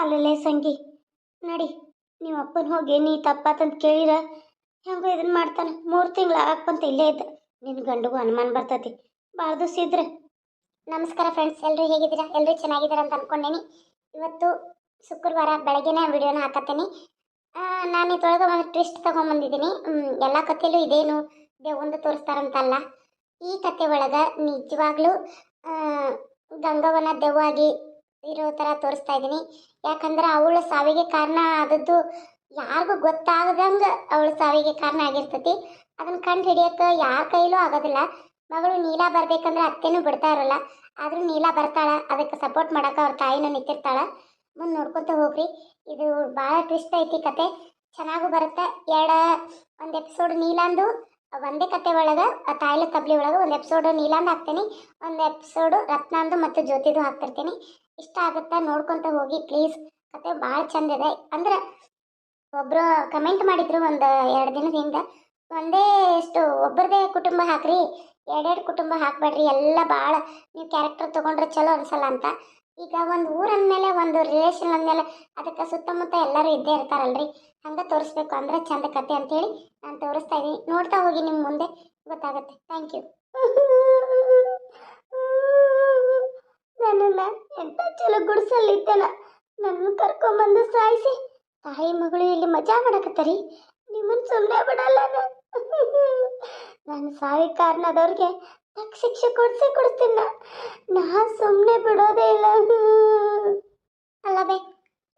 ಅಲ್ಲಲ್ಲೇ ಸಂಗಿ, ನಡಿ ನಿಮ್ಮ ಅಪ್ಪನ ಹೋಗಿ ನೀ ತಪ್ಪಾತಂತ ಕೇಳಿರ, ಹೆಂಗೋ ಇದನ್ನ ಮಾಡ್ತಾನೆ. ಮೂರು ತಿಂಗಳು ಆಗಕ್ಕಂತ ಇಲ್ಲೇ ಇದ್ದ. ನಿನ್ನ ಗಂಡಗೂ ಅನುಮಾನ ಬರ್ತತಿ. ಭಾಳ ದಿವಸ ಇದ್ರೆ. ನಮಸ್ಕಾರ ಫ್ರೆಂಡ್ಸ್ ಎಲ್ಲರೂ ಹೇಗಿದ್ದೀರಾ? ಎಲ್ಲರೂ ಚೆನ್ನಾಗಿದ್ದೀರಾ ಅಂತ ಅನ್ಕೊಂಡೇನಿ. ಇವತ್ತು ಶುಕ್ರವಾರ ಬೆಳಗ್ಗೆನೇ ವಿಡಿಯೋನ ಹಾಕತ್ತೀನಿ. ನಾನು ಇದ್ರೊಳಗೆ ಒಂದು ಟ್ವಿಸ್ಟ್ ತೊಗೊಂಬಂದಿದ್ದೀನಿ. ಎಲ್ಲ ಕಥೆಯಲ್ಲೂ ಇದೇನು ದೇವಂದು ತೋರಿಸ್ತಾರಂತಲ್ಲ, ಈ ಕಥೆ ಒಳಗೆ ನಿಜವಾಗ್ಲೂ ಗಂಗವನ ದೆವ್ವಾಗಿ ಇರೋ ಥರ ತೋರಿಸ್ತಾ ಇದ್ದೀನಿ. ಯಾಕಂದ್ರೆ ಅವಳ ಸಾವಿಗೆ ಕಾರಣ ಆದದ್ದು ಯಾರಿಗೂ ಗೊತ್ತಾಗದಂಗೆ ಅವಳ ಸಾವಿಗೆ ಕಾರಣ ಆಗಿರ್ತತಿ. ಅದನ್ನ ಕಂಡು ಹಿಡಿಯೋಕೆ ಯಾರ ಕೈಲೂ ಆಗೋದಿಲ್ಲ. ಮಗಳು ನೀಲಾ ಬರ್ಬೇಕಂದ್ರೆ ಅತ್ತೆನೂ ಬಿಡ್ತಾ ಇರಲ್ಲ ಆದ್ರೂ ನೀಲಾ ಬರ್ತಾಳ, ಅದಕ್ಕೆ ಸಪೋರ್ಟ್ ಮಾಡಕ್ಕೆ ಅವ್ರ ತಾಯಿನೂ ನಿಂತಿರ್ತಾಳ. ಮುಂದೆ ನೋಡ್ಕೊತ ಹೋಗ್ರಿ. ಇದು ಭಾಳ ಟ್ವಿಸ್ಟ್ ಐತಿ ಕತೆ. ಚೆನ್ನಾಗೂ ಬರುತ್ತೆ. ಎರಡ, ಒಂದು ಎಪಿಸೋಡ್ ನೀಲಾಂದು, ಒಂದೇ ಕತೆ ಒಳಗೆ ತಾಯಿಲ ತಬ್ಲಿ ಒಳಗೆ ಒಂದು ಎಪಿಸೋಡ್ ನೀಲಾಂದು ಹಾಕ್ತೀನಿ, ಒಂದು ಎಪಿಸೋಡ್ ರತ್ನಾಂದು ಮತ್ತು ಜ್ಯೋತಿದು ಹಾಕ್ತಿರ್ತೀನಿ. ಇಷ್ಟ ಆಗುತ್ತಾ ನೋಡ್ಕೊತ ಹೋಗಿ ಪ್ಲೀಸ್ ಕತೆ ಭಾಳ ಚಂದ ಇದೆ. ಅಂದ್ರೆ ಒಬ್ಬರು ಕಮೆಂಟ್ ಮಾಡಿದ್ರು ಒಂದು ಎರಡು ದಿನದ ಹಿಂದೆ, ಒಂದೇ ಎಷ್ಟು, ಒಬ್ಬರದೇ ಕುಟುಂಬ ಹಾಕ್ರಿ, ಎರಡೆರಡು ಕುಟುಂಬ ಹಾಕ್ಬೇಡ್ರಿ, ಎಲ್ಲ ಭಾಳ ನೀವು ಕ್ಯಾರೆಕ್ಟರ್ ತೊಗೊಂಡ್ರೆ ಚಲೋ ಅನ್ಸಲ್ಲ ಅಂತ. ಈಗ ಒಂದು ಊರು ಅಂದಮೇಲೆ, ಒಂದು ರಿಲೇಷನ್ ಅಂದಮೇಲೆ, ಅದಕ್ಕೆ ಸುತ್ತಮುತ್ತ ಎಲ್ಲರೂ ಇದ್ದೇ ಇರ್ತಾರಲ್ರಿ. ಹಂಗೆ ತೋರಿಸ್ಬೇಕು ಅಂದರೆ ಚಂದ ಕತೆ ಅಂತೇಳಿ ನಾನು ತೋರಿಸ್ತಾ ಇದ್ದೀನಿ ನೋಡ್ತಾ ಹೋಗಿ ನಿಮ್ಮ ಮುಂದೆ ಗೊತ್ತಾಗುತ್ತೆ. ಥ್ಯಾಂಕ್ ಯು ನನ್ನನ್ನು ಎಂತ ಚಲೋ ಗುಡಿಸಲ್ಲಿದ್ದೇನ ನನ್ನ ಕರ್ಕೊಂಬಂದು ಸಾಯಿಸಿ. ತಾಯಿ ಮಗಳು ಇಲ್ಲಿ ಮಜಾ ಮಾಡಕತ್ತರಿ. ನಿಮ್ಮನ್ನು ಸುಮ್ಮನೆ ಬಿಡಲ್ಲ ನಾನು. ಸಾವಿ ಕಾರಣದವ್ರಿಗೆ ತಕ್ಕ ಶಿಕ್ಷೆ ಕೊಡಿಸಿ ಕೊಡ್ತೀನಿ ನಾ. ಸುಮ್ಮನೆ ಬಿಡೋದೇ ಇಲ್ಲ. ಅಲ್ಲ ಬೇ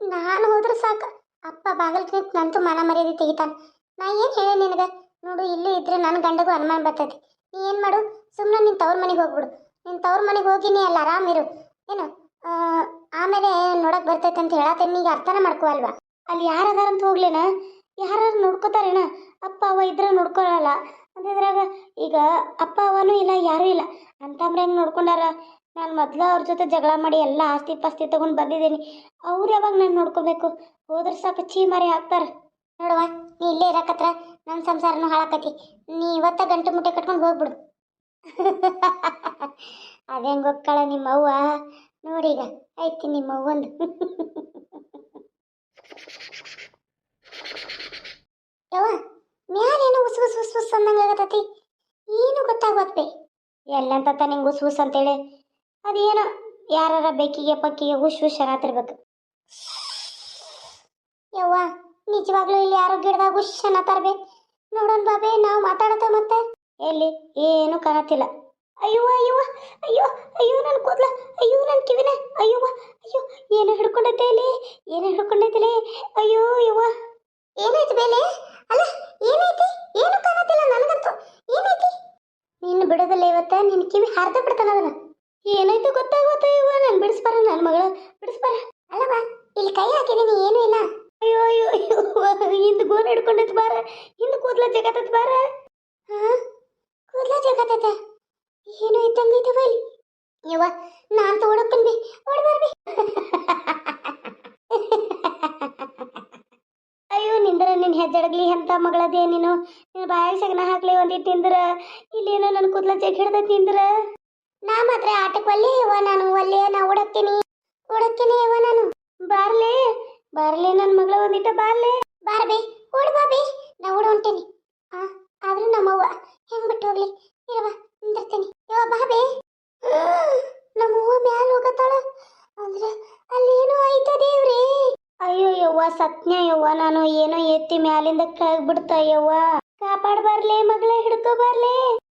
ನಾನು ಹೋದ್ರೆ ಸಾಕು. ಅಪ್ಪ ಬಾಗಿಲ್ಗೆ ನಿಂತು ನಂತೂ ಮನ ಮರ್ಯಾದೆ ತೆಗಿತಾನೆ. ನಾ ಏನು ಹೇಳಿ ನಿನಗೆ? ನೋಡು, ಇಲ್ಲೇ ಇದ್ರೆ ನನ್ನ ಗಂಡಗೂ ಅನುಮಾನ ಬರ್ತೈತಿ. ನೀ ಏನು ಮಾಡು? ಸುಮ್ಮನೆ ನಿನ್ನ ತವ್ರ ಮನೆಗೆ ಹೋಗ್ಬಿಡು. ನಿನ್ನ ತವ್ರ ಮನೆಗೆ ಹೋಗಿನಿ ಅಲ್ಲ ಆರಾಮಿರು ಏನು ಆಮೇಲೆ ನೋಡಕ್ ಬರ್ತೈತೆ ಅಂತ ಹೇಳತ್ತೇನೆ ಈಗ ಅರ್ಥನ ಮಾಡ್ಕೋ ಅಲ್ವಾ? ಅಲ್ಲಿ ಯಾರು ಅಂತ ಹೋಗ್ಲೇನ? ಯಾರು ನೋಡ್ಕೋತಾರೇನ? ಅಪ್ಪ, ಅವ ಇದ್ರೆ ನೋಡ್ಕೊಳಲ್ಲ. ಅಂತಿದ್ರಾಗ ಈಗ ಅಪ್ಪ, ಅವನು ಇಲ್ಲ, ಯಾರೂ ಇಲ್ಲ. ಅಂತಂದ್ರೆ ಹೆಂಗೆ ನೋಡ್ಕೊಂಡಾರ? ನಾನು ಮೊದ್ಲು ಅವ್ರ ಜೊತೆ ಜಗಳ ಮಾಡಿ ಎಲ್ಲ ಆಸ್ತಿ ಪಾಸ್ತಿ ತಗೊಂಡು ಬಂದಿದ್ದೀನಿ. ಅವ್ರು ಯಾವಾಗ ನಾನು ನೋಡ್ಕೋಬೇಕು? ಹೋದ್ರೆ ಸಾಕು ಚೀ ಮಾರಿ ಹಾಕ್ತಾರ ನೋಡವ್ವ ನೀ ಇಲ್ಲೇ ಇರಕತ್ರ ನನ್ನ ಸಂಸಾರನೂ ಹಾಳಾಕತಿ. ನೀ ಇವತ್ತ ಗಂಟು ಮುಟ್ಟೆ ಕಟ್ಕೊಂಡು ಹೋಗ್ಬಿಡು. ಅದೇ ಹೆಂಗೆ ಹೋಗ್ತಾಳ ನಿಮ್ಮ ಅವ್ವ ನೋಡೀಗ ಐತಿ ನಿಮ್ಮ ಅವ್ವಂದು ಯವ್ವ ಮ್ಯಾಲೇನು ಉಸ್ ಉಸ್ ಉಸ್ ಉಸ್ ಅಂದಂಗ ಆಗತೈತಿ. ಏನು ಗೊತ್ತಾಗತ್ತೆ ಎಲ್ಲಂತ ನಿಂಗೆ ಉಸ್ ಉಸ್ ಅಂತೇಳಿ. ಅದೇನೋ ಯಾರ ಬೆಕ್ಕಿಗೆ, ಪಕ್ಕಿಗೆ ಹುಷ್ ಹುಷ್ ಯವ್ವ, ನಿಜವಾಗ್ಲೂ ಇಲ್ಲಿ ಯಾರೋ ಗಿಡದಾಗ ಹುಷ್ ಅನ್ನತ್ತಾರ್ಬೇ ನೋಡೋಣ ಬಾಬೆ, ನಾವು ಮಾತಾಡತ್ತ ಮತ್ತೆ. ಎಲ್ಲಿ? ಏನು ಕಾಣತ್ತಿಲ್ಲ. ಅಯ್ಯೋ ಅಯ್ಯೋ ಅಯ್ಯೋ ಅಯ್ಯೋ ನನ್ನ ಕೂದಲ. ಅಯ್ಯೋ ನನ್ನ ಕಿವಿನ. ಅಯ್ಯೋ ಅಯ್ಯೋ ಏನು ಹಿಡ್ಕೊಂಡೈತೆ ಇಲ್ಲಿ? ಏನು ಹಿಡ್ಕೊಂಡೈತಿಲಿ ಅಯ್ಯೋ ಯವ್ವ ಏನಾಯ್ತು ಬೇಲೆ? ಅಲ್ಲ, ಏನೈತಿ? ಏನು ಕಾಣತ್ತಿಲ್ಲ ನನಗಂತೂ. ಏನೈತಿ? ನೀನು ಬಿಡೋದಿಲ್ಲ ಇವತ್ತ? ನಿನ್ನ ಕಿವಿ ಹಾರ್ದ ಬಿಡ್ತಾನ ಅದನ್ನ. ಏನಾಯ್ತು ಗೊತ್ತಾಗೋತ ಇವ? ನಾನು ಬಿಡಿಸ್ಬಾರ ನನ್ನ ಮಗಳು ಬಿಡಿಸ್ಬಾರ. ಅಲ್ಲವ ಇಲ್ಲಿ ಕೈ ಹಾಕಿದೀನಿ ಏನೂ ಇಲ್ಲ? ಅಯ್ಯೋ ಅಯ್ಯೋ ಅಯ್ಯೋ, ಹಿಂದ್ ಗೋನ್ ಹಿಡ್ಕೊಂಡೈತಿ ಬಾರ. ಹಿಂದೆ ಕೂದಲ ಜಗತ್ತೈತಿ ಬಾರ. ಜಗತ್ತೈತ ಏನು ಇದ್ದಂಗೈತವ ಯವ್ವ, ನಾನ್ ತಗೊಳಕ್ಕನ್ ಬಿ ಓಡ್ಬಾರ್ಬಿ ಅಯ್ಯೋ, ನಿಂದ್ರ ನಿನ್ನ ಹೆಜ್ಜಡಗ್ಲಿ ಅಂತ ಮಗಳದೇ ನೀನು? ನಿನ್ನ ಬಾಯಾಗ ಸಗನ ಹಾಕ್ಲಿ ಒಂದಿಟ್ಟು ನಿಂದ್ರ. ಇಲ್ಲೇನೋ ನನ್ನ ಕೂದ್ಲ ಜಗ್ ಹಿಡ್ದೈತಿ ನಿಂದ್ರ. ನಾ ಮಾತ್ರ ಆಟಕ್ಕೆ ಒಲ್ಲೆ ಯವ್ವ ನಾನು, ಒಲ್ಲೆ ನಾ ಓಡಕ್ತೀನಿ ಓಡಕ್ತೀನಿ ಯವ್ವ ನಾನು. ಬಾರ್ಲೆ ಬಾರ್ಲೆ ನನ್ನ ಮಗಳ ಒಂದಿಟ್ಟ ಬಾರ್ಲೆ. ಬಾರ್ಬಿ ಓಡ್ ಬಾಬಿ ನಾ ಓಡ ಹೊಂಟೇನಿ ಆದ್ರೂ ನಮ್ಮವ್ವ ಹೆಂಗ್ ಬಿಟ್ಟು ಹೋಗ್ಲಿ? ಇರವ, ನಿಂದಿರ್ತೀನಿ. ಬಾಬೆ ನಮ್ಮ ನಮ್ಮವ್ವ ಮ್ಯಾಲ ಹೋಗತ್ತಾಳ. ಅಂದ್ರೆ ಅಲ್ಲಿ ಏನೋ ಐತ ದೇವ್ರಿ. ಅಯ್ಯೋ, ಯವ್ವ ಸತ್ಯ ಯವ್ವ, ನಾನು ಏನೋ ಎತ್ತಿ ಮ್ಯಾಲಿಂದ ಕೆಳಗ್ ಬಿಡ್ತ ಯವ್ವ. ಕಾಪಾಡ್ ಬರ್ಲೆ ಮಗಳ ಹಿಡ್ಕೊ ಬರ್ಲೆ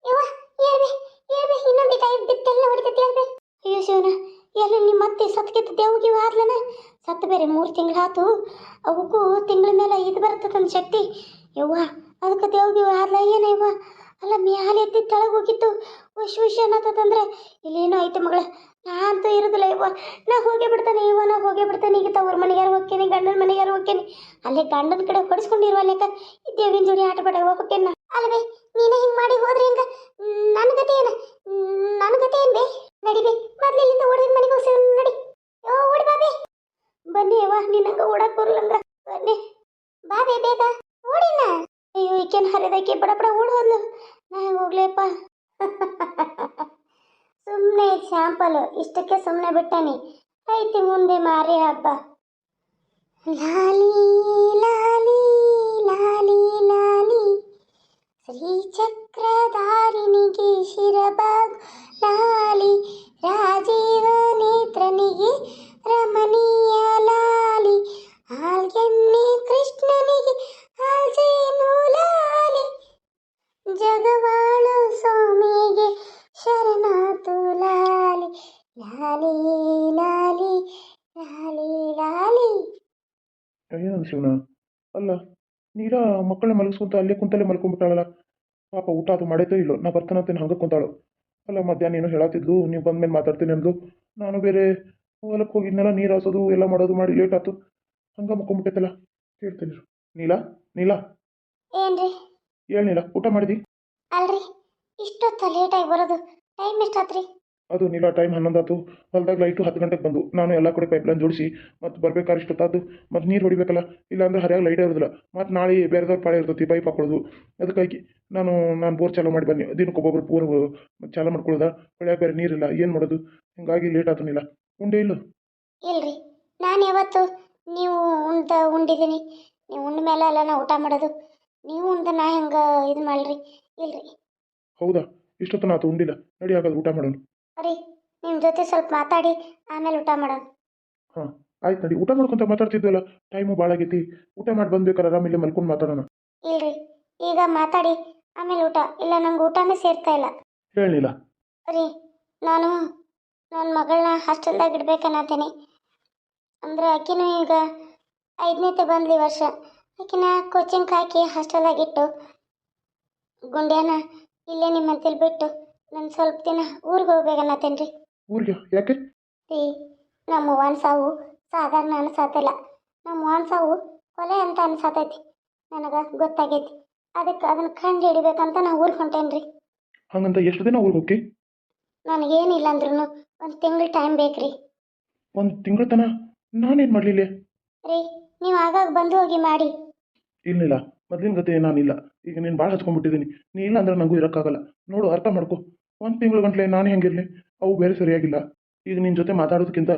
ಯವ್ವ, ಏಳ್ಬೆ ಏಳ್ಬೆ ಕೈ ಬಿತ್ತೆಲ್ಲ ಹೊಡಿತೈತಿ ಹೇಳ್ಬೆ ಅಯ್ಯೋ, ಶಿವನ, ಎಲ್ಲ ನಿಮ್ಮ ಮತ್ತೆ ಸತ್ಕಿತ್ತ ದೇವ್ಗಿ ಹಾರ್ಲನ ಸತ್ತು ಬೇರೆ ಮೂರು ತಿಂಗಳಾತು ಅವಕ್ಕೂ ತಿಂಗಳ ಮೇಲೆ ಇದು ಬರ್ತದಂತ ಶಕ್ತಿ. ಯವ್ವ, ಅದಕ್ಕೆ ದೇವ್ಗಿ ಹಾರ್ಲ ಏನ ಯವ್ವ ಅಲ್ಲ ಮ್ಯಾಲೆ ಎತ್ತಿ ಕೆಳಗೆ ಹೋಗಿತ್ತು ಹುಷ್ ಹುಷ್ ಇಲ್ಲಿ ಏನೋ ಐತೆ ಮಗಳ, ನಾ ಅಂತೂ ಇರೋದಿಲ್ಲ ಇವ ನಾ ಹೋಗೇ ಬಿಡ್ತಾನೆ ಇವ ನಾ ಹೋಗೇ ಬಿಡ್ತಾನೆ. ಈಗ ತವ್ರ ಮನೆಗಾರ ಹೋಗ್ತೇನೆ ಗಂಡನ ಮನೆಗಾರ ಹೋಗ್ತೇನೆ ಅಲ್ಲೇ ಗಂಡನ ಕಡೆ ಹೊಡಿಸ್ಕೊಂಡಿರುವ ಲೆಕ್ಕ, ಈ ದೇವಿನ ಜೋಡಿ ಆಟ ಪಡ ಹೋಗ್ತೇನೆ ಅಲ್ವೇ, ನೀನೇ ಹಿಂಗ್ ಮಾಡಿ ಹೋದ್ರೆ ಹಿಂಗ? ನನ್ನ ಗತಿ ಏನ? ನನ್ನ ಗತಿ ಏನ್ ಬೇ? ನಡಿ ಬೇ, ಮೊದ್ಲು ಇಲ್ಲಿಂದ ಓಡಿದ ಮನೆಗೆ ಹೋಗ್ಸಿ ನಡಿ. ಯೋ ಓಡಿ ಬಾಬಿ ಬನ್ನಿ ಯವ್ವ ನಿನ್ನಂಗ ಓಡಕ್ ಬರಲಂಗ ಬನ್ನಿ. ಬಾಬೆ ಬೇಗ. ಓಡಿನ? ಅಯ್ಯೋ, ಈಕೇನ್ ಹರಿದಕ್ಕೆ ಬಡ ಬಡ ಓಡ್ ಹೋದ್ಲು ನಾ ಹೋಗ್ಲೇಪ್ಪ ಸುಮ್ಮನೆ ಶಾಂಪಲ್ ಇಷ್ಟಕ್ಕೆ ಸುಮ್ಮನೆ ಬಿಟ್ಟನಿ ಐತಿ ಮುಂದೆ ಮಾರಿ ಹಬ್ಬ ಲಾಲಿ ಲಾಲಿ ಲಾಲಿ ಲಾಲಿ ಶ್ರೀಚಕ್ರಧಾರಿಣಿಗೆ ಶಿರಬಾಗ್ ಲಾಲಿ ರಾಜೀವ ನೇತ್ರನಿಗೆ ರಮಣೀಯ ಲಾಲಿ ಹಾಲ್ಗೆನ್ನೆ ಕೃಷ್ಣನಿಗೆ ಹಾಲ್ಜೇನು ಲಾಲಿ ಜಗವಾಳು ಸ್ವಾಮಿಗೆ ಶರಣಾತು ಲಾಲಿ ಲಾಲಿ ಲಾಲಿ ಲಾಲಿ ಲಾಲಿ. ಏನಂದ ಶಿವನ ಅಲ್ಲ ನೀರಾ ಮಕ್ಕಳನ್ನ ಮಲಗಿಸ್ಕೊಂತ ಅಲ್ಲೇ ಕುಂತಲ್ಲೇ ಮಲ್ಕೊಂಡ್ಬಿಟ್ಟಾಳಲ್ಲ. ಪಾಪ ಊಟ ಅದು ಮಾಡೈತೋ ಇಲ್ಲೋ. ನಾ ಬರ್ತಾನಂತೇನು ಹಂಗೆ ಕುಂತಾಳು. ಅಲ್ಲ ಮಧ್ಯಾಹ್ನ ಏನೋ ಹೇಳತ್ತಿದ್ಲು ನೀವು ಬಂದ್ಮೇಲೆ ಮಾತಾಡ್ತೀನಿ ಅಂದ್ಲು. ನಾನು ಬೇರೆ ಹೊಲಕ್ಕೆ ಹೋಗಿದ್ನಲ್ಲ ನೀರು ಹಾಸೋದು ಎಲ್ಲ ಮಾಡೋದು ಮಾಡಿ ಲೇಟ್ ಆಯ್ತು. ಹಂಗೆ ಮಕ್ಕೊಂಬಿಟ್ಟೈತಲ್ಲ ಕೇಳ್ತೀನಿ ನೀಲ ನೀಲಾ ನೀಲಾ. ಏನ್ರಿ? ಹೇಳಿ ನೀಲಾ ಊಟ ಮಾಡಿದಿ? ಅಲ್ರಿ ಇಷ್ಟೊತ್ತ ಲೇಟಾಗಿ ಬರೋದು. ಟೈಮ್ ಎಷ್ಟಾತ್ರಿ? ಅದು ನೀಲ ಟೈಮ್ ಹನ್ನೊಂದಾತು ಹೊಲ್ದಾಗ ಲೈಟು ಹತ್ತು ಗಂಟೆಗೆ ಬಂದು. ನಾನು ಎಲ್ಲ ಕಡೆ ಪೈಪ್ಲೈನ್ ಜೋಡಿಸಿ ಮತ್ತು ಬರ್ಬೇಕಾದ್ರೆ ಇಷ್ಟೊತ್ತಾದ್ದು ಮತ್ತು ನೀರು ಹೊಡಿಬೇಕಲ್ಲ? ಇಲ್ಲಾಂದ್ರೆ ಹರಿಯಾಗಿ ಲೈಟ್ ಇರೋದಿಲ್ಲ. ಮತ್ತು ನಾಳೆ ಬೇರೆದವ್ರ ಪಾಳೆ ಇರ್ತೈತಿ ಪೈಪ್ ಹಾಕೊಳ್ಳೋದು ಅದಕ್ಕಾಗಿ ನಾನು ನಾನು ಬೋರ್ ಚಾಲೂ ಮಾಡಿ ಬನ್ನಿ. ದಿನಕ್ಕೆ ಒಬ್ಬೊಬ್ಬರು ಪೂರ್ ಚಾಲೂ ಮಾಡ್ಕೊಳ್ಳೋದ ಹೊಳ್ಯಾಗ ಬೇರೆ ನೀರಿಲ್ಲ ಏನು ಮಾಡೋದು? ಹಿಂಗಾಗಿ ಲೇಟ್ ಆತು ನೀಲ. ಉಂಡೆ ಇಲ್ಲ? ಇಲ್ರಿ. ನಾನು ಯಾವತ್ತು ನೀವು ಉಂಡ ಉಂಡಿದ್ದೀನಿ ನೀವು ಉಂಡ ಮೇಲೆ ಅಲ್ಲ ನಾ ಊಟ ಮಾಡೋದು. ನೀವು ಉಂಡ ನಾ ಹೆಂಗೆ ಇದು ಮಾಡ್ರಿ ಇಲ್ರಿ. ಹೌದಾ? ಇಷ್ಟೊತ್ತು ನಾತು ಉಂಡಿಲ್ಲ. ನಡಿ ಹಾಗಾದ್ರೆ ಊಟ ಮಾಡೋಣ. ರೀ ನಿಮ್ಮ ಜೊತೆ ಸ್ವಲ್ಪ ಮಾತಾಡಿ ಆಮೇಲೆ ಊಟ ಮಾಡೋಣ. ಹಾಂ ಆಯ್ತು ನಡಿ ಊಟ ಮಾಡ್ಕೊಂತ ಮಾತಾಡ್ತಿದ್ವಲ್ಲ ಟೈಮು ಭಾಳ ಆಗೈತಿ. ಊಟ ಮಾಡಿ ಬಂದ್ಬೇಕಾರೆ ಆರಾಮ ಇಲ್ಲೇ ಮಲ್ಕೊಂಡು ಮಾತಾಡೋಣ. ಇಲ್ರಿ ಈಗ ಮಾತಾಡಿ ಆಮೇಲೆ ಊಟ. ಇಲ್ಲ ನಂಗೆ ಊಟನೇ ಸೇರ್ತಾ ಇಲ್ಲ. ಹೇಳಿಲ್ಲ ರೀ ನಾನು ನನ್ನ ಮಗಳನ್ನ ಹಾಸ್ಟೆಲ್ದಾಗ ಇಡ್ಬೇಕನ್ನತೀನಿ ಅಂದ್ರೆ ಆಕಿನೂ ಈಗ ಐದನೇತೆ ಬಂದ್ಲಿ ವರ್ಷ. ಆಕಿನ ಕೋಚಿಂಗ್ ಹಾಕಿ ಹಾಸ್ಟೆಲ್ದಾಗ ಇಟ್ಟು ಗುಂಡ್ಯಾನ ಇಲ್ಲೇ ನಿಮ್ಮಂತಲ್ಲಿ ಬಿಟ್ಟು ನಾನು ಸ್ವಲ್ಪ ದಿನ ಊರಿಗೆ ಹೋಗ್ಬೇಕನ್ನತ್ತೇನ್ರಿ. ಊರಿಗೆ ಯಾಕೆ? ರೀ ನಮ್ಮ ಅವ್ವನ ಸಾವು ಸಾಧಾರಣ ಅನ್ಸಾತಿಲ್ಲ ನಮ್ಮ ಅವ್ವನ ಸಾವು ಕೊಲೆ ಅಂತ ಅನ್ಸಾತೈತಿ ನನಗೆ ಗೊತ್ತಾಗೈತಿ. ಅದಕ್ಕೆ ಅದನ್ನ ಕಂಡು ಹಿಡಿಬೇಕಂತ ನಾ ಊರಿಗೆ ಹೊಂಟೇನ್ರಿ. ಹಂಗಂತ ಎಷ್ಟು ದಿನ ಊರಿಗೆ ಹೋಗಿ ನನಗೇನಿಲ್ಲ ಅಂದ್ರೂ ಒಂದು ತಿಂಗಳು ಟೈಮ್ ಬೇಕ್ರಿ. ಒಂದು ತಿಂಗಳ ತನ ನಾನೇನು ಮಾಡಲಿಲ್ಲ? ರೀ ನೀವು ಆಗಾಗ ಬಂದು ಹೋಗಿ ಮಾಡಿ. ಇಲ್ಲಿಲ್ಲ. ಮೊದಲಿನ ಗತೆ ನಾನಿಲ್ಲ. ಈಗ ನೀನು ಭಾಳ ಹಚ್ಕೊಂಡ್ಬಿಟ್ಟಿದ್ದೀನಿ ನೀ ಇಲ್ಲ ಅಂದ್ರೆ ನನಗೂ ಇರೋಕ್ಕಾಗಲ್ಲ. ನೋಡು ಅರ್ಥ ಮಾಡ್ಕೊ. ಒಂದು ತಿಂಗಳ ಗಂಟ್ಲೆ ನಾನು ಹೆಂಗಿರಲಿ ಅವು ಬೇರೆ ಸರಿಯಾಗಿಲ್ಲ. ಈಗ ನಿನ್ನ ಜೊತೆ ಮಾತಾಡೋದಕ್ಕಿಂತ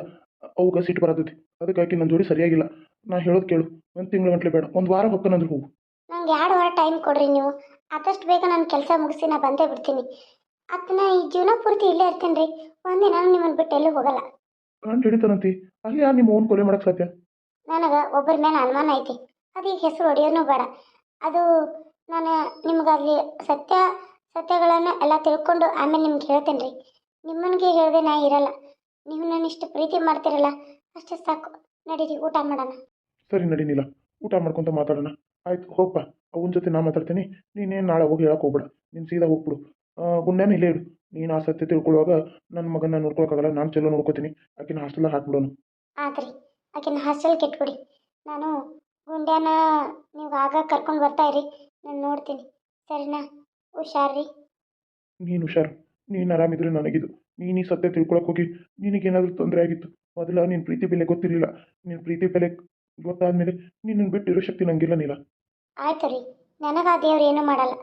ಅವಕ್ಕೆ ಸಿಟ್ಟು ಬರತೈತಿ. ಅದಕ್ಕಾಗಿ ನನ್ನ ಜೋಡಿ ಸರಿಯಾಗಿಲ್ಲ. ನಾ ಹೇಳೋದು ಕೇಳು. ಒಂದು ತಿಂಗಳ ಗಂಟ್ಲೆ ಬೇಡ. ಒಂದು ವಾರ ಹೊಕ್ಕನಂದ್ರೆ ಹೋಗು. ನಂಗೆ ಎರಡು ವಾರ ಟೈಮ್ ಕೊಡ್ರಿ ನೀವು. ಆದಷ್ಟು ಬೇಗ ನನ್ನ ಕೆಲಸ ಮುಗಿಸಿ ನಾ ಬಂದೇ ಬಿಡ್ತೀನಿ. ಅದನ್ನ ಈ ಜೀವನ ಪೂರ್ತಿ ಇಲ್ಲೇ ಇರ್ತೀನಿ ರೀ ಒಂದಿನ ನಿಮ್ಮನ್ನು ಬಿಟ್ಟು ಎಲ್ಲೂ ಹೋಗಲ್ಲ. ಕಂಡು ಹಿಡಿತಾನಂತಿ ಅಲ್ಲಿ ಯಾರು ನಿಮ್ಮ ಓನ್ ಕೊಲೆ ಮಾಡಕ್ಕೆ ಸಾಧ್ಯ? ನನಗೆ ಒಬ್ಬರ ಮೇಲೆ ಅನುಮಾನ ಐತಿ. ಅದೀಗ ಹೆಸರು ಹೊಡೆಯೋನು ಬೇಡ. ಅದು ನಾನು ನಿಮ್ಗೆ ಅಲ್ಲಿ ಸತ್ಯ ಸತ್ಯಗಳನ್ನು ಎಲ್ಲ ತಿಳ್ಕೊಂಡು ಆಮೇಲೆ ನಿಮ್ಗೆ ಹೇಳ್ತೇನೆ ರೀ ನಿಮ್ಮನಿಗೆ ಹೇಳಿದೆ ನಾ ಇರಲ್ಲ. ನೀವು ನಾನು ಇಷ್ಟು ಪ್ರೀತಿ ಮಾಡ್ತಿರಲ್ಲ ಅಷ್ಟೇ ಸಾಕು. ನಡೀರಿ ಊಟ ಮಾಡೋಣ. ಸರಿ ನಡೀನಿಲ್ಲ ಊಟ ಮಾಡ್ಕೊಂತ ಮಾತಾಡೋಣ. ಆಯ್ತು ಹೋಗಪ್ಪ ಅವನ ಜೊತೆ ನಾ ಮಾತಾಡ್ತೀನಿ. ನೀನೇನು ನಾಳೆ ಹೋಗಿ ಹೇಳಕ್ಕೆ ಹೋಗ್ಬೇಡ. ನೀನು ಸೀದಾ ಹೋಗ್ಬಿಡು. ಗುಂಡೇನು ಇಲ್ಲೇ ಇಡು. ನೀನು ಆ ಸತ್ಯ ತಿಳ್ಕೊಳ್ಳುವಾಗ ನನ್ನ ಮಗನ ನೋಡ್ಕೊಳಕ್ಕಾಗಲ್ಲ ನಾನು ಚಲೋ ನೋಡ್ಕೋತೀನಿ. ಆಕಿನ ಹಾಸ್ಟೆಲ್ದಾಗ ಹಾಕ್ಬಿಡೋನು ಆತ್ರಿ ಆಕಿನ ಹಾಸ್ಟೆಲ್ ಕೆಟ್ಬಿಡಿ ನಾನು ಗುಂಡ್ಯಾನ ನೀವು ಆಗ ಕರ್ಕೊಂಡು ಬರ್ತಾ ಇರಿ. ನಾನು ನೋಡ್ತೀನಿ. ಸರಿನಾ? ಹುಷಾರ್ರಿ. ನೀನು ಹುಷಾರು. ನೀನು ಆರಾಮಿದ್ರೆ ನನಗಿದು. ನೀನು ಸತ್ಯ ತಿಳ್ಕೊಳಕ್ಕೆ ಹೋಗಿ ನಿನಗೇನಾದರೂ ತೊಂದರೆ ಆಗಿತ್ತು. ಮೊದಲ ನಿನ್ನ ಪ್ರೀತಿ ಬೆಲೆ ಗೊತ್ತಿರಲಿಲ್ಲ. ನಿನ್ನ ಪ್ರೀತಿ ಬೆಲೆ ಗೊತ್ತಾದ್ಮೇಲೆ ನಿನ್ನನ್ನು ಬಿಟ್ಟಿರೋ ಶಕ್ತಿ ನಂಗಿಲ್ಲ ನೀಲ. ಆಯ್ತು ರೀ ನನಗೆ ಆ ದೇವ್ರು ಏನೂ ಮಾಡಲ್ಲ.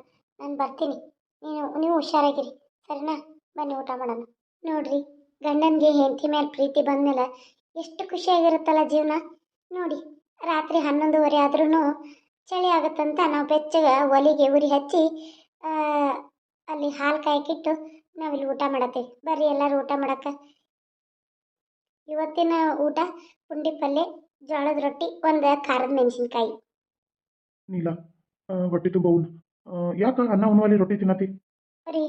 ನಾನು ಬರ್ತೀನಿ. ನೀನು ನೀವು ಹುಷಾರಾಗಿರಿ. ಸರಿನಾ ಬನ್ನಿ ಊಟ ಮಾಡೋಣ. ನೋಡ್ರಿ ಗಂಡನಿಗೆ ಹೆಂಡತಿ ಮೇಲೆ ಪ್ರೀತಿ ಬಂದಮೇಲೆ ಎಷ್ಟು ಖುಷಿಯಾಗಿರುತ್ತಲ್ಲ ಜೀವನ. ನೋಡಿ ರಾತ್ರಿ ಹನ್ನೊಂದುವರೆ ಆದ್ರೂ ಚಳಿ ಆಗುತ್ತಂತ ನಾವು ಬೆಚ್ಚಗೆ ಒಲಿಗೆ ಉರಿ ಹಚ್ಚಿ ಅಲ್ಲಿ ಹಾಲು ಕಾಯಕ್ಕಿಟ್ಟು ನಾವಿಲ್ಲಿ ಊಟ ಮಾಡತ್ತೀವಿ ಬರ್ರಿ ಎಲ್ಲರೂ ಊಟ ಮಾಡಕ್ಕೆ. ಇವತ್ತಿನ ಊಟ ಪುಂಡಿ ಪಲ್ಯ ಜೋಳದ ರೊಟ್ಟಿ ಒಂದು ಖಾರದ ಮೆಣಸಿನ್ಕಾಯಿ. ನೀಲ ಹೊಟ್ಟೆ ತುಂಬ ಉಣ್ಣು ಯಾಕೆ ಅನ್ನ ಉಣ್ಣುವಲ್ಲಿ ರೊಟ್ಟಿ ತಿನ್ನತಿ? ರೀ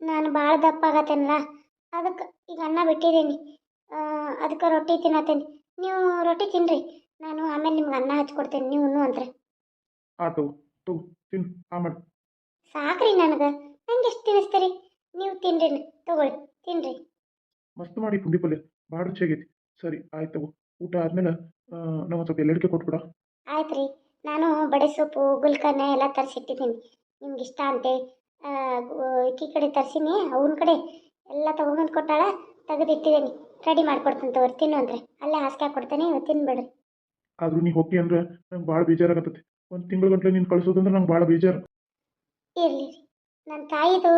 ನಾನು ಭಾಳ ದಪ್ಪ ಆಗತ್ತೇನಲ್ಲ ಅದಕ್ಕೆ ಈಗ ಅನ್ನ ಬಿಟ್ಟಿದ್ದೀನಿ ಅದಕ್ಕೆ ರೊಟ್ಟಿ ತಿನ್ನತ್ತೇನೆ. ನೀವು ರೊಟ್ಟಿ ತಿನ್ನಿರಿ ನಾನು ಆಮೇಲೆ ನಿಮ್ಗೆ ಅನ್ನ ಹಚ್ಕೊಡ್ತೇನೆ. ನೀವು ಉಣ್ಣು ಅಂತ್ರೆ. ಆತು ತು ತಿನ್ನು ಆ ಮಾಡು. ಸಾಕ್ರಿ ನನಗೆ. ನಂಗೆ ಎಷ್ಟು ತಿನ್ನಿಸ್ತೀರಿ ನೀವು ತಿನ್ರಿ ತಗೊಳ್ಳಿ ತಿನ್ರಿ. ಮಸ್ತ್ ಮಾಡಿ ಪುಂಡಿ ಪಲ್ಯ ಭಾಳ ರುಚಿಯಾಗೈತಿ. ಸರಿ ಆಯ್ತು ತಗೋ. ಊಟ ಆದ್ಮೇಲೆ ನಾವು ಸ್ವಲ್ಪ ಎಲ್ಲಡಿಕೆ ಕೊಟ್ಬಿಡ. ಆಯ್ತು ರೀ ನಾನು ಬಡೆ ಸೊಪ್ಪು ಗುಲ್ಕನ್ನ ಎಲ್ಲ ತರಿಸಿಟ್ಟಿದ್ದೀನಿ. ನಿಮ್ಗೆ ಇಷ್ಟ ಅಂತೆ ಈ ಕಡೆ ತರಿಸಿನಿ ಅವನ ಕಡೆ ಎಲ್ಲ ತೊಗೊಂಬಂದು ಕೊಟ್ಟಾಳ ತೆಗೆದಿಟ್ಟಿದ್ದೀನಿ ರೆಡಿ ಮಾಡ್ಕೊಡ್ತೀನಿ ತಗೋರಿ ತಿನ್ನು ಅಂದ್ರೆ. ಅಲ್ಲೇ ಹಾಸಿಗೆ ಇವತ್ತು ತಿನ್ಬೇಡ್ರಿ. ಆದ್ರೂ ನೀ ಹೋಗಿ ಅಂದ್ರೆ ನಂಗೆ ಭಾಳ ಬೇಜಾರಾಗತ್ತೆ ಒಂದು ತಿಂಗಳ ಗಂಟಲೆ ನೀನು ಕಳಿಸೋದಂದ್ರೆ ನಂಗೆ ಭಾಳ ಬೇಜಾರು. ಇರಲಿ ರೀ. ನನ್ನ ತಾಯಿದು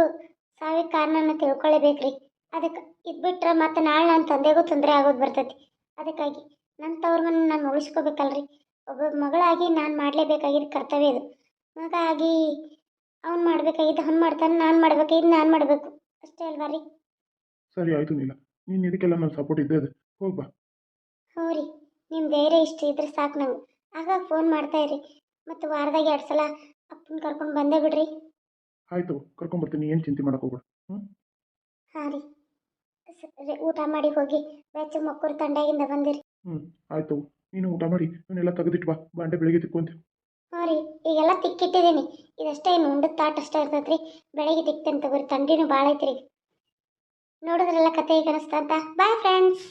ಸಾವಿನ ಕಾರಣನ ತಿಳ್ಕೊಳ್ಳೇಬೇಕ್ರಿ ಅದಕ್ಕೆ ಇದು ಬಿಟ್ರ ಮತ್ತೆ ನಾಳೆ ನನ್ನ ತಂದೆಗೂ ತೊಂದರೆ ಆಗೋದು ಬರ್ತೈತಿ. ಅದಕ್ಕಾಗಿ ನನ್ನ ತವ್ರ ಮನೆ ನಾನು ಉಳಿಸ್ಕೋಬೇಕಲ್ರಿ. ಒಬ್ಬ ಮಗಳಾಗಿ ನಾನು ಮಾಡಲೇಬೇಕಾಗಿದ್ದ ಕರ್ತವ್ಯ ಇದು. ಮಗ ಆಗಿ ಅವ್ನು ಮಾಡಬೇಕಾಗಿದ್ದು ಅವ್ನು ಮಾಡ್ತಾನೆ ನಾನು ಮಾಡಬೇಕಾಗಿದ್ದು ನಾನು ಮಾಡಬೇಕು. ಅಷ್ಟೇ ಅಲ್ವಾ ರೀ? ಸರಿ ಆಯಿತು ನೀಲ ನೀನು ಇದಕ್ಕೆಲ್ಲ ನನ್ನ ಸಪೋರ್ಟ್ ಇದ್ದೇ ಇದೆ. ಹೋಗಿ ಬಾ. ಹ್ಞೂ ರೀ. ನಿಮ್ಮ ಧೈರ್ಯ ಇಷ್ಟ ಇದ್ರೆ ಸಾಕು ನಂಗೆ. ಆಗ ಫೋನ್ ಮಾಡ್ತಾ ಇರಿ. ಮತ್ತು ವಾರದಾಗ ಎರಡು ಸಲ ಅಪ್ಪನ ಕರ್ಕೊಂಡು ಬಂದೇ ಬಿಡ್ರಿ. ಆಯಿತು ಕರ್ಕೊಂಬರ್ತೀನಿ. ಏನು ಚಿಂತೆ ಮಾಡಕ್ಕೆ ಹೋಗ್ಬೇಡ. ಹ್ಞೂ ಹಾಂ ರೀ. ಸರಿ ಊಟ ಮಾಡಿ ಹೋಗಿ. ಬೆಚ್ಚ ಮಕ್ಕಳು ತಂಡಾಗಿಂದ ಬಂದಿರಿ. ಹ್ಞೂ ಆಯಿತು. ನೀನು ಊಟ ಮಾಡಿ ಇವನ್ನೆಲ್ಲ ತೆಗೆದಿಟ್ಟು ಬಾ. ಬಾಂಡೆ ಬೆಳಿಗ್ಗೆ ತಿಕ್ಕೊಂತೀವಿ ಹಾಂ ರೀ ಈಗೆಲ್ಲ ತಿಕ್ಕಿಟ್ಟಿದ್ದೀನಿ. ಇದಷ್ಟೇ ಏನು ಉಂಡದ ತಾಟ್ ಅಷ್ಟೇ ಇರ್ತೈತೆ ರೀ ಬೆಳಗ್ಗೆ ತಿಕ್ತೇನೆ ತಗೋರಿ ತಂಡಿನೂ ಭಾಳ ಐತ್ರಿ. ನೋಡಿದ್ರಲ್ಲ ಕತೆ ಈಗ ಅನಿಸ್ತಾ ಅಂತ. Bye friends